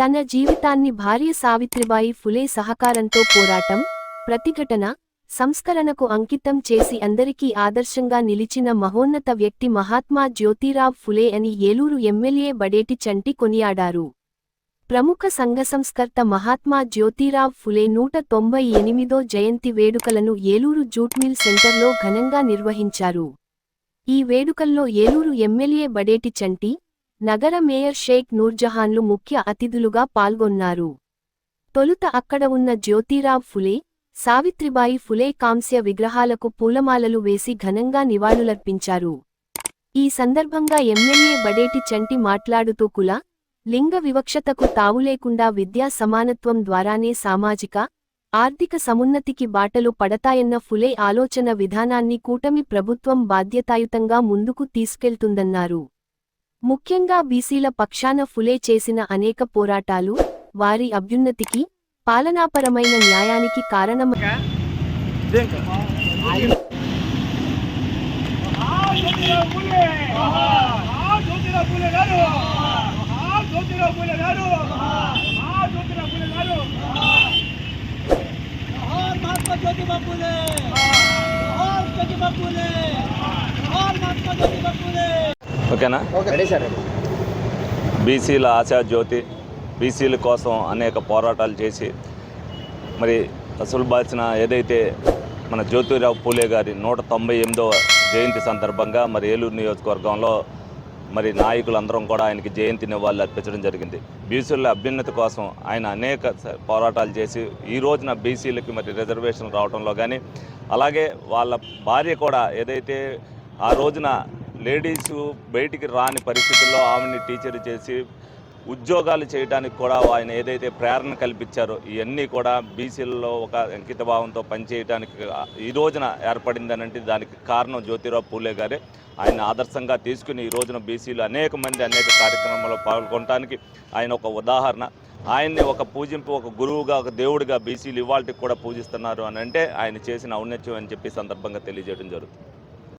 తన జీవితాన్ని భార్య సావిత్రిబాయి ఫులే సహకారంతో పోరాటం ప్రతిఘటన సంస్కరణకు అంకితం చేసి అందరికీ ఆదర్శంగా నిలిచిన మహోన్నత వ్యక్తి మహాత్మా జ్యోతిరావ్ ఫులే అని ఏలూరు ఎమ్మెల్యే బడేటి చంటి కొనియాడారు. ప్రముఖ సంఘ సంస్కర్త మహాత్మా జ్యోతిరావ్ ఫులే నూట తొంభై ఎనిమిదో జయంతి వేడుకలను ఏలూరు జూట్మిల్ సెంటర్లో ఘనంగా నిర్వహించారు. ఈ వేడుకల్లో ఏలూరు ఎమ్మెల్యే బడేటి చంటి నగర మేయర్ షేక్ నూర్జహాన్లు ముఖ్య అతిథులుగా పాల్గొన్నారు. తొలుత అక్కడ ఉన్న జ్యోతిరావ్ ఫులే సావిత్రిబాయి ఫులే కాంస్య విగ్రహాలకు పూలమాలలు వేసి ఘనంగా నివాళులర్పించారు. ఈ సందర్భంగా ఎమ్మెల్యే బడేటి చంటి మాట్లాడుతూ కుల లింగ వివక్షతకు తావులేకుండా విద్యా సమానత్వం ద్వారానే సామాజిక ఆర్థిక సమున్నతికి బాటలు పడతాయన్న ఫులే ఆలోచన విధానాన్ని కూటమి ప్రభుత్వం బాధ్యతాయుతంగా ముందుకు తీసుకెళ్తుందన్నారు. ముఖ్యంగా బీసీల పక్షాన ఫులే చేసిన అనేక పోరాటాలు వారి అభ్యున్నతికి పాలనాపరమైన న్యాయానికి కారణమ ఓకేనా? బీసీల ఆశాజ్యోతి బీసీల కోసం అనేక పోరాటాలు చేసి మరి అసలు బాల్చిన ఏదైతే మన జ్యోతిరావు పూలే గారి నూట తొంభై ఎనిమిదవ జయంతి సందర్భంగా మరి ఏలూరు నియోజకవర్గంలో మరి నాయకులందరం కూడా ఆయనకి జయంతి నివాళులు అర్పించడం జరిగింది. బీసీల అభ్యున్నత కోసం ఆయన అనేక పోరాటాలు చేసి ఈ రోజున బీసీలకి మరి రిజర్వేషన్ రావడంలో కానీ అలాగే వాళ్ళ భార్య కూడా ఏదైతే ఆ రోజున లేడీస్ బయటికి రాని పరిస్థితుల్లో ఆమెని టీచర్ చేసి ఉద్యోగాలు చేయడానికి కూడా ఆయన ఏదైతే ప్రేరణ కల్పించారో ఇవన్నీ కూడా బీసీలలో ఒక అంకిత భావంతో పనిచేయడానికి ఈ రోజున ఏర్పడిందనంటే దానికి కారణం జ్యోతిరావు పూలే గారే. ఆయన ఆదర్శంగా తీసుకుని ఈ రోజున బీసీలు అనేక మంది అనేక కార్యక్రమాల్లో పాల్గొనడానికి ఆయన ఒక ఉదాహరణ. ఆయన్ని ఒక పూజింపు ఒక గురువుగా ఒక దేవుడిగా బీసీలు ఇవాళకి కూడా పూజిస్తున్నారు అని అంటే ఆయన చేసిన ఔన్నత్యం అని చెప్పి సందర్భంగా తెలియజేయడం జరుగుతుంది.